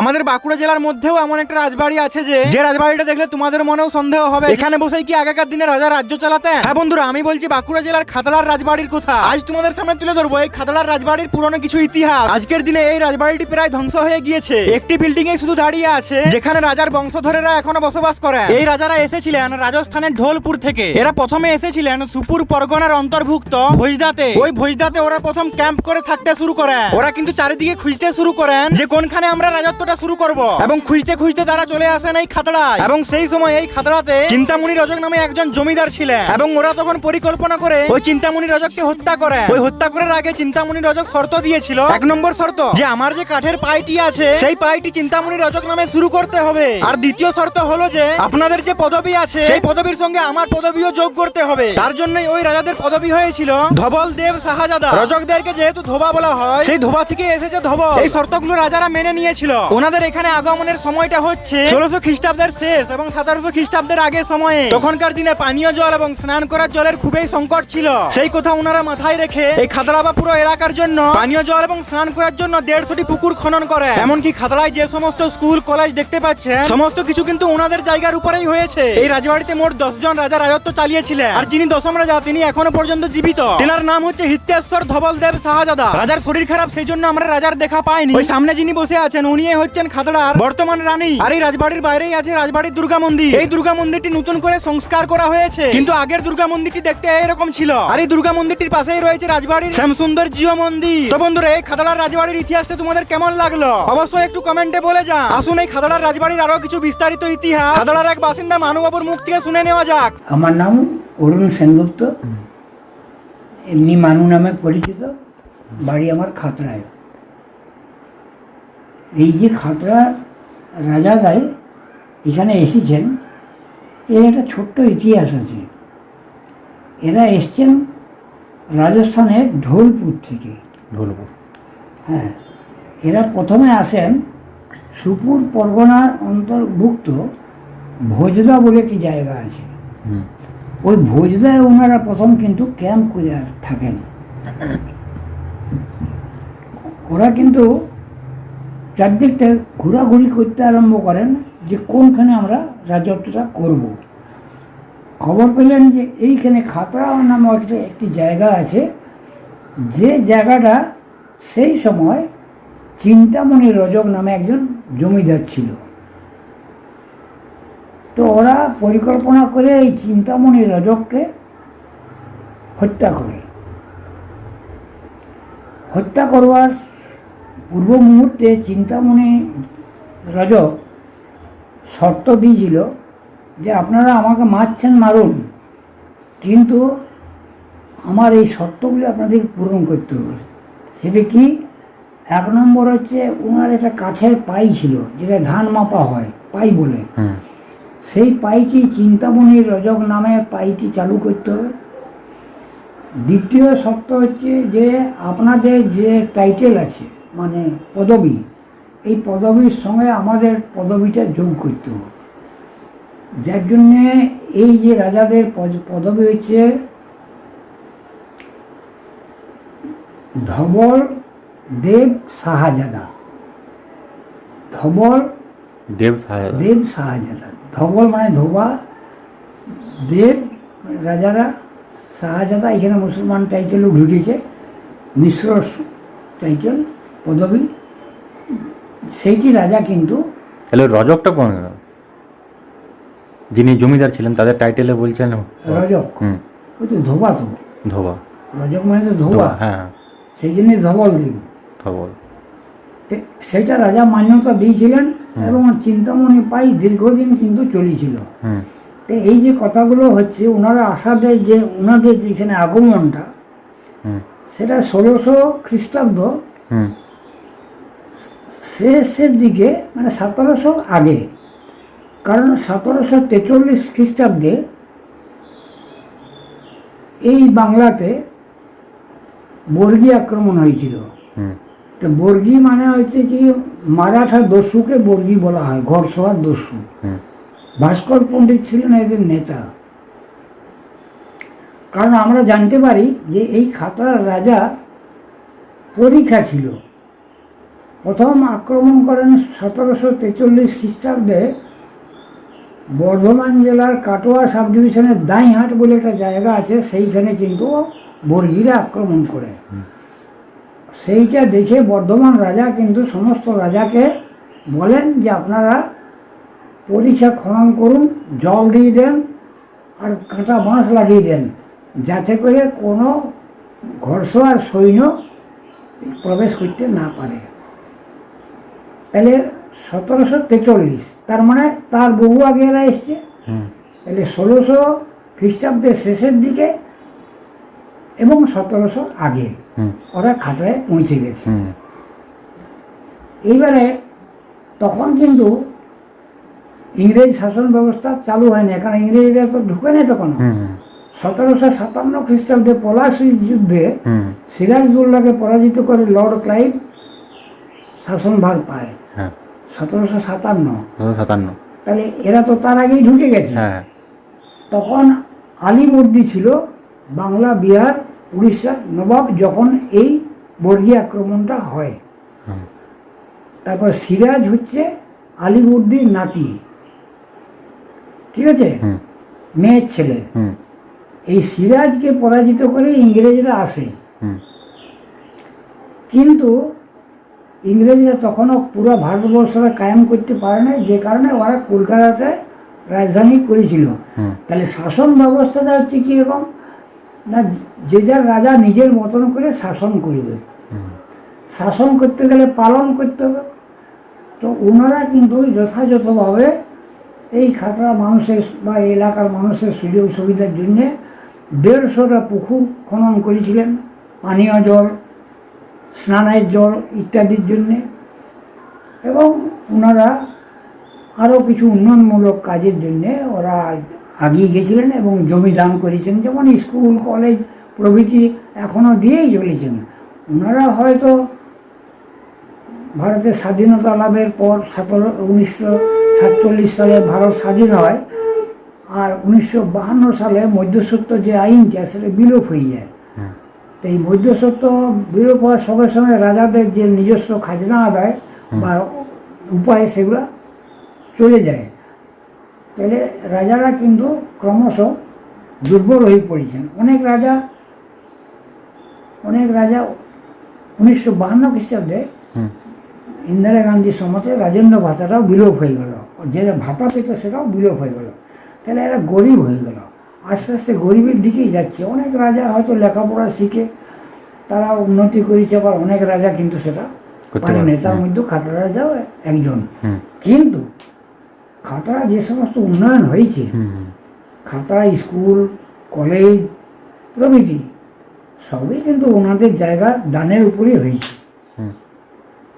আমাদের বাঁকুড়া জেলার মধ্যেও এমন একটা রাজবাড়ি আছে যে যে রাজবাড়িটা দেখলে তোমাদের মনেও সন্দেহ হবে। এখানে বসেই কি আগেকার দিনে রাজা রাজ্য চালাতেন? হ্যাঁ বন্ধুরা আমি বলছি বাঁকুড়া জেলার খাতড়ার রাজবাড়ির কথা। আজ তোমাদের সামনে তুলে ধরবো এই খাতড়ার রাজবাড়ির পুরনো কিছু ইতিহাস। আজকের দিনে এই রাজবাড়িটি প্রায় ধ্বংস হয়ে গিয়েছে। একটি বিল্ডিং এ শুধু দাঁড়িয়ে আছে যেখানে রাজার বংশধরেরা এখনও বসবাস করে এই রাজারা এসেছিলেন রাজস্থানের ঢোলপুর থেকে। এরা প্রথমে এসেছিলেন সুপুর পরগনার অন্তর্ভুক্ত ভোজদাতে। ওই ভোজদাতে ওরা প্রথম ক্যাম্প করে থাকতে শুরু করে ওরা কিন্তু চারিদিকে খুঁজতে শুরু করেন যে কোনখানে আমরা রাজত্বটা শুরু করব? এবং খুঁজতে খুঁজতে তারা চলে আসেন এই খাতড়ায়। এবং সেই সময় এই খাতড়াতে চিন্তামণি রজক নামে একজন জমিদার ছিলেন। এবং ওরা তখন পরিকল্পনা করে ওই চিন্তামণি রজককে হত্যা করে। ওই হত্যা করার আগে চিন্তামণি রজক শর্ত দিয়েছিল। এক নম্বর শর্ত। যে আমার যে কাঠের পাইটি আছে সেই পাইটি চিন্তামণি রজক নামে শুরু করতে হবে। আর দ্বিতীয় শর্ত হলো যে আপনাদের যে পদবি আছে সেই পদবীর সঙ্গে আমার পদবিও যোগ করতে হবে। তার জন্যই ওই রাজাদের পদবি হয়েছিল ধবল দেব শাহজাদা। রজকদেরকে যেহেতু ধোবা বলা হয় সেই ধোবা থেকে এসেছে ধবল। এই শর্তগুলো রাজারা মেনে নিয়েছিল। ওনাদের এখানে আগমনের সময়টা হচ্ছে ষোলোশো খ্রিস্টাব্দের শেষ এবং সতেরোশো খ্রিস্টাব্দের আগে সময়ে। তখনকার দিনে পানীয় জল এবং স্নান করার জলের খুবই সংকট ছিল। সেই কথা ওনারা মাথায় রেখে এই খাতড়া বা পুরো এলাকার জন্য পানীয় জল এবং স্নান করার জন্য দেড়শোটি পুকুর খনন করে এমনকি খাতড়ায় যে সমস্ত স্কুল, কলেজ দেখতে পাচ্ছেন, সমস্ত কিছু কিন্তু ওনাদের জায়গার উপরেই হয়েছে। এই রাজবাড়িতে মোট দশ জন রাজা রাজত্ব চালিয়েছিলেন। আর যিনি দশম রাজা, তিনি এখনও পর্যন্ত জীবিত। তেনার নাম হচ্ছে হিতেশ্বর ধবল দেব শাহজাদা। রাজার শরীর খারাপ সেই জন্য আমরা রাজার দেখা পাইনি। ওই সামনে যিনি বসে আছেন, উনি হচ্ছেন খাতড়ার বর্তমান রানী। আর এই রাজবাড়ির বাইরেই আছে রাজবাড়ির দুর্গা মন্দির। এই দুর্গা মন্দিরটি নতুন করে সংস্কার করা হয়েছে। কিন্তু আগের দুর্গা মন্দিরটি দেখতে এরকম ছিল। আর এই দুর্গা মন্দিরটির পাশেই রয়েছে রাজবাড়ির শ্যামসুন্দর জিও মন্দির। তো বন্ধুরা এই খাতড়ার রাজবাড়ির ইতিহাসটা তোমাদের কেমন লাগল? অবশ্যই একটু কমেন্টে বলে যা আসুন এই খাতড়ার রাজবাড়ির আরও কিছু বিস্তারিত ইতিহাস। খাদড়ার এক বাসিন্দা মানুবাবুর মুখ থেকে শুনে নেওয়া যাক। আমার নাম অরুণ সেনগুপ্ত। এমনি মানু নামে পরিচিত। বাড়ি আমার খাতড়ায়। এই যে খাতড়া রাজাদাই এখানে এসেছেন এর একটা ছোট্ট ইতিহাস আছে। এরা এসছেন রাজস্থানের ঢোলপুর থেকে। ঢোলপুর। হ্যাঁ এরা প্রথমে আসেন সুপুর পরগনার অন্তর্ভুক্ত ভোজদা বলে একটি জায়গা আছে। ওই ভোজদায় ওনারা প্রথম কিন্তু ক্যাম্প করে থাকেন। ওরা কিন্তু চারদিকটা ঘোরাঘুরি করতে আরম্ভ করেন যে কোনখানে আমরা রাজত্বটা করব। খবর পেলেন যে এইখানে খাতড়া নামে একটা একটি জায়গা আছে, যে জায়গাটা সেই সময় চিন্তামণি রজক নামে একজন জমিদার ছিল তো ওরা পরিকল্পনা করে এই চিন্তামণি রজককে হত্যা করে হত্যা করবার পূর্ব মুহূর্তে চিন্তামণি রজক শর্ত দিয়েছিল যে আপনারা আমাকে মারছেন মারুন। কিন্তু আমার এই শর্তগুলি আপনাদের পূরণ করতে হবে। সেটা কি? এক নম্বর হচ্ছে ওনার একটা কাঠের পাই ছিল যেটা ধান মাপা হয় পাই বলে। সেই পাইটি চিন্তামণি রজক নামে পাইটি চালু করতে হবে। দ্বিতীয় শর্ত হচ্ছে যে আপনাদের যে টাইটেল আছে মানে পদবি। এই পদবির সঙ্গে আমাদের পদবিটা যোগ করতে হবে। যার জন্যে এই যে রাজাদের পদ- পদবি হচ্ছে ধবল দেব শাহজাদা। ধবল দেব দেব শাহজাদা। ধবল মানে ধোবা দেব রাজারা শাহজাদা এখানে মুসলমান টাইটেলও ঢুকেছে মিশ্র টাইটেল পদবী সেইটি রাজা কিন্তু তাহলে রজকটা কোন? যিনি জমিদার ছিলেন তাদের টাইটেলে বলছেন রজক? ওই তো ধোবা তো। ধোবা। রজক মানে তো ধোবা। হ্যাঁ। সেই জন্যে ধবল দেব ধবল। সেটা রাজা মান্যতা দিয়েছিলেন এবং চিন্তামণি পাই দীর্ঘদিন কিন্তু চলেছিল। হুম। তো এই যে কথাগুলো হচ্ছে ওনারা আসাদের যে ওনাদের যেখানে আগমনটা হুম। সেটা ষোলোশো খ্রিস্টাব্দ হুম। শেষের দিকে মানে সতেরোশো আগে কারণ সতেরোশো তেচল্লিশ খ্রিস্টাব্দে এই বাংলাতে বর্গী আক্রমণ হয়েছিল। তো বর্গী মানে হচ্ছে কি মারাঠা দস্যুকে বর্গী বলা হয় ঘরসভার দস্যু। ভাস্কর পণ্ডিত ছিলেন এদের নেতা। কারণ আমরা জানতে পারি যে এই খাতার রাজা পরীক্ষা ছিল। প্রথম আক্রমণ করেন সতেরোশো তেচল্লিশ খ্রিস্টাব্দে বর্ধমান জেলার কাটোয়া সাব ডিভিশনের দাইহাট বলে একটা জায়গা আছে সেইখানে কিন্তু বর্গিরা আক্রমণ করে। সেইটা দেখে বর্ধমান রাজা কিন্তু সমস্ত রাজাকে বলেন যে আপনারা পরীক্ষা খনন করুন জল দিয়ে দেন আর কাঁটা বাঁশ লাগিয়ে দেন যাতে করে কোনো ঘরসোয়ার সৈন্য প্রবেশ করতে না পারে। তাহলে সতেরোশো তেচল্লিশ তার মানে তার বহু আগে এরা এসছে। তাহলে ষোলোশো খ্রিস্টাব্দের শেষের দিকে এবং সতেরোশো আগে ওরা খাতায় পৌঁছে গেছে। এইবারে তখন কিন্তু ইংরেজ শাসন ব্যবস্থা চালু হয়নি কারণ ইংরেজরা তো ঢুকে নেই তখন সতেরোশো সাতান্ন খ্রিস্টাব্দে পলাশি যুদ্ধে হুম। সিরাজদৌল্লাকে পরাজিত করে লর্ড ক্লাইভ শাসনভার পায়। হ্যাঁ। সতেরোশো সাতান্ন। সাতান্ন। তাহলে এরা তো তার আগেই ঢুকে গেছে। হ্যাঁ তখন আলিবর্দি ছিল বাংলা বিহার উড়িষ্যার নবাব যখন এই বর্গী আক্রমণটা হয়। তারপর সিরাজ হচ্ছে আলিবর্দির নাতি। ঠিক আছে? মেয়ের ছেলে। এই সিরাজকে পরাজিত করে ইংরেজরা আসে। কিন্তু ইংরেজরা তখনও পুরো ভারতবর্ষটা কায়েম করতে পারে না যে কারণে ওরা কলকাতাতে রাজধানী করেছিল। তাহলে শাসন ব্যবস্থাটা হচ্ছে কীরকম? না যে যার রাজা নিজের মতন করে শাসন করবে। শাসন করতে গেলে পালন করতে হবে। তো ওনারা কিন্তু যথাযথভাবে এই খাতড়া মানুষের বা এলাকার মানুষের সুযোগ সুবিধার জন্যে দেড়শোটা পুকুর খনন করেছিলেন পানীয় জল স্নানের জল ইত্যাদির জন্যে এবং ওনারা আরও কিছু উন্নয়নমূলক কাজের জন্যে ওরা আগিয়ে গেছিলেন এবং জমি দান করেছেন। যেমন স্কুল, কলেজ প্রভৃতি এখনও দিয়েই চলেছেন। ওনারা হয়তো ভারতের স্বাধীনতা লাভের পর সতেরো, উনিশশো সাতচল্লিশ সালে ভারত স্বাধীন হয় আর উনিশশো বাহান্ন সালে মধ্যসত্ত্ব যে আইনটা সেটা বিলোপ হয়ে যায়। তো এই মধ্যসত্ত্ব বিলোপ হওয়ার সঙ্গে সঙ্গে রাজাদের যে নিজস্ব খাজনা আদায় বা উপায় সেগুলো চলে যায়। তাহলে রাজারা কিন্তু ক্রমশ দুর্বল হয়ে পড়েছেন। অনেক রাজা অনেক রাজা উনিশশো বাহান্ন খ্রিস্টাব্দে ইন্দিরা গান্ধীর সমাজে রাজেন্দ্র ভাতাটাও বিলোপ হয়ে গেল। যে ভাতা পেত সেটাও বিলোপ হয়ে গেল। তাহলে এরা গরিব হয়ে গেল। আস্তে আস্তে গরিবের দিকেই যাচ্ছে। অনেক রাজা হয়তো লেখাপড়া শিখে তারা উন্নতি করেছে আবার অনেক রাজা কিন্তু সেটা করতে পারেনি পারেনি, তার হুম। মধ্যে খাতড়া রাজাও একজন। কিন্তু খাতড়া যে সমস্ত উন্নয়ন হয়েছে খাতড়া স্কুল কলেজ প্রভৃতি সবই কিন্তু ওনাদের জায়গা দানের উপরেই হয়েছে।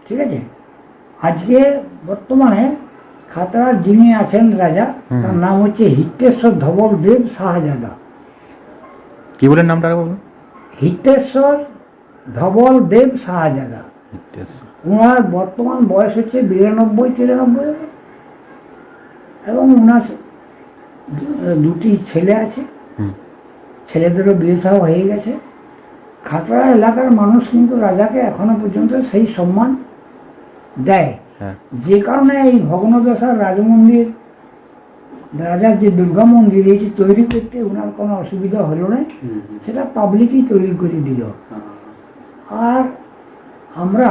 ঠিক আছে? আজকে বর্তমানে খাতড়ার যিনি আছেন রাজা তার নাম হচ্ছে হিতেশ্বর ধবল দেব শাহজাদা। কি বলেন নামটা বলুন? হিতেশ্বর ধবল দেব শাহজাদা। ওনার বর্তমান বয়স হচ্ছে বিরানব্বই তিরানব্বই। এবং ওনার দুটি ছেলে আছে। ছেলেদেরও বিয়ে থাও হয়ে গেছে। খাতড়া এলাকার মানুষ কিন্তু রাজাকে এখনও পর্যন্ত সেই সম্মান দেয়। যে কারণে এই ভগ্নদশার রাজমন্দির রাজার যে দুর্গা মন্দির এটি তৈরি করতে ওনার কোনো অসুবিধা হলো না সেটা পাবলিকই তৈরি করে দিল। আর আমরা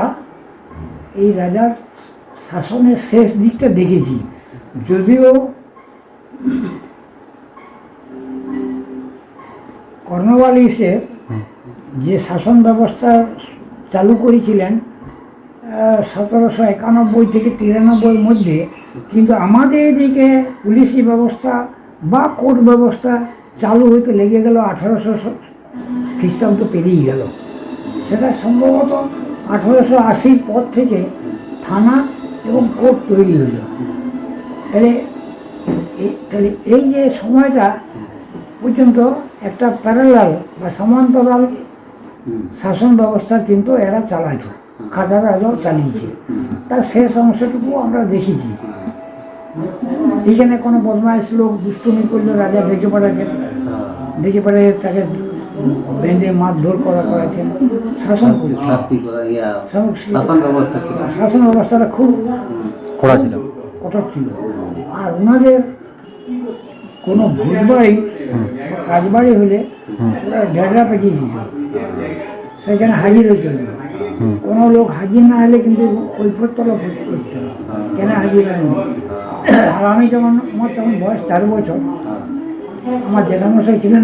এই রাজার শাসনের শেষ দিকটা দেখেছি। যদিও কর্নওয়ালিসে যে শাসন ব্যবস্থা চালু করেছিলেন সতেরোশো একানব্বই থেকে তিরানব্বইয়ের মধ্যে কিন্তু আমাদের এদিকে পুলিশি ব্যবস্থা বা কোর্ট ব্যবস্থা চালু হইতে লেগে গেল আঠারোশো খ্রিস্টাব্দ পেরিয়ে গেল। সেটা সম্ভবত আঠারোশো আশির পর থেকে থানা এবং কোর্ট তৈরি হলো তাহলে তাহলে এই যে সময়টা পর্যন্ত একটা প্যারালাল বা সমান্তরাল শাসন ব্যবস্থা কিন্তু এরা চালাইছে খাদার রাজাও চালিয়েছে। তার শেষ অংশটুকু আমরা দেখেছি। এখানে কোনো বদমাইশ লোক দুষ্টুমি করলে রাজা দেখে পাঠাচ্ছেন দেখে পাঠিয়ে তাকে বেঁধে মারধর করা করেছেন। শাসন ইয়া শাসন ব্যবস্থা ছিল। শাসন ব্যবস্থাটা খুব ছিল। কঠোর ছিল। আর ওনাদের কোনো ভূত বাড়ি কাজ বাড়ি হলে ওরা ডেডরা পেটিয়ে দিত। সেখানে হাজির হইতে। কোনো লোক হাজির না হলে কিন্তু কৈফতলা করতে হবে। কেন হাজির হয়নি আর আমি যখন আমার তখন বয়স চার বছর আমার জেঠামশাই ছিলেন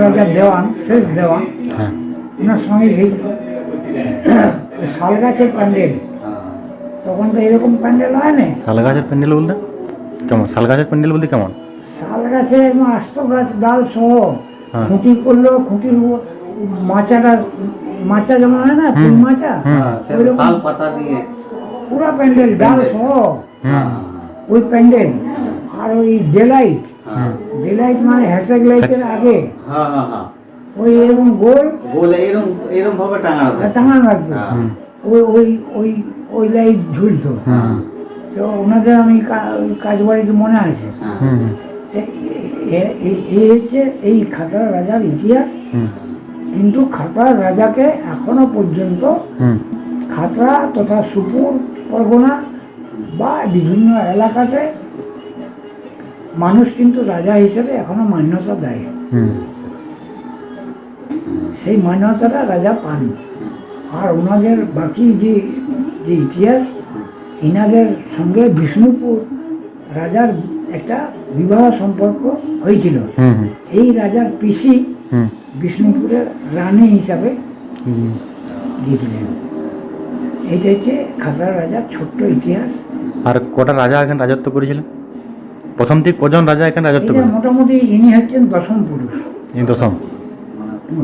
রাজার দেওয়ান শেষ দেওয়ান। হ্যাঁ। ওনার সঙ্গে গেছিল। ওই শাল গাছের প্যান্ডেল। তখন তো এরকম প্যান্ডেল হয় না। শাল গাছের প্যান্ডেল বলতে? কেমন? শাল গাছের প্যান্ডেল বলতে কেমন? শাল গাছে আস্ত গাছ ডাল সহ হ্যাঁ। খুঁটি করল খুঁটির উপর মাচাটা মাচা যেমন হয় না ফুল মাচা? হ্যাঁ, শাল পাতা দিয়ে। পুরা প্যান্ডেল ডাল সহ। ওই প্যান্ডেল। আর ওই ডেলাইট। হ্যাঁ। ডেলাইট মানে হ্যাসাক লাইটের আগে। হ্যাঁ হ্যাঁ হ্যাঁ। ওই এরকম গোল। বলে এরকম এরকম ভাবে টাঙানো টাঙানো রাখতো হ্যাঁ। ওই ওই ওই ওই লাইট ঝুলতো। তো ওনাদের আমি ওই কাজ বাড়িতে মনে আছে। এই হচ্ছে এই খাতার রাজার ইতিহাস। হুম। কিন্তু খাতড়ার রাজাকে এখনও পর্যন্ত খাতড়া তথা সুপুর পরগনা বা বিভিন্ন এলাকাতে মানুষ কিন্তু রাজা হিসেবে এখনও মান্যতা দেয়। সেই মান্যতাটা রাজা পান। আর ওনাদের বাকি যে যে ইতিহাস ইনাদের সঙ্গে বিষ্ণুপুর রাজার একটা বিবাহ সম্পর্ক হয়েছিল। এই রাজার পিসি বিষ্ণুপুরের রানী হিসাবে গিয়েছিলেন। এইটা হচ্ছে খাতড়া রাজার ছোট্ট ইতিহাস। আর কটা রাজা এখানে রাজত্ব করেছিলেন? প্রথম থেকে কজন রাজা এখানে রাজত্ব করেন মোটামুটি ইনি হচ্ছেন দশম পুরুষ। এই দশম?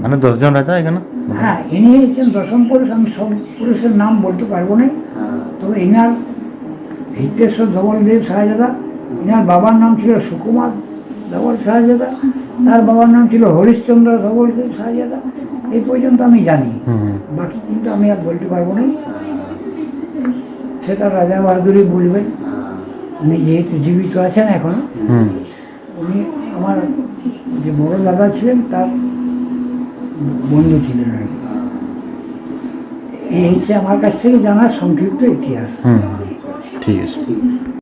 মানে দশজন রাজা এখানে? হ্যাঁ ইনি হচ্ছেন দশম পুরুষ। আমি সব পুরুষের নাম বলতে পারব না। তবে ইনার হিতেশ্বর ধবলদেব শাহজাদা ইনার বাবার নাম ছিল সুকুমার ধবল শাহজাদা। তার বাবার নাম ছিল হরিশ্চন্দ্র ধবলদেব শাহজাদা এই পর্যন্ত আমি জানি। বাকি কিন্তু আমি আর বলতে পারব না। সেটা রাজা বাহাদুরই বলবেন। উনি যেহেতু জীবিত আছেন এখনও। উনি আমার যে বড় দাদা ছিলেন তার বন্ধু ছিলেন আর কি। এই হচ্ছে আমার কাছ থেকে জানা সংক্ষিপ্ত ইতিহাস। ঠিক আছে।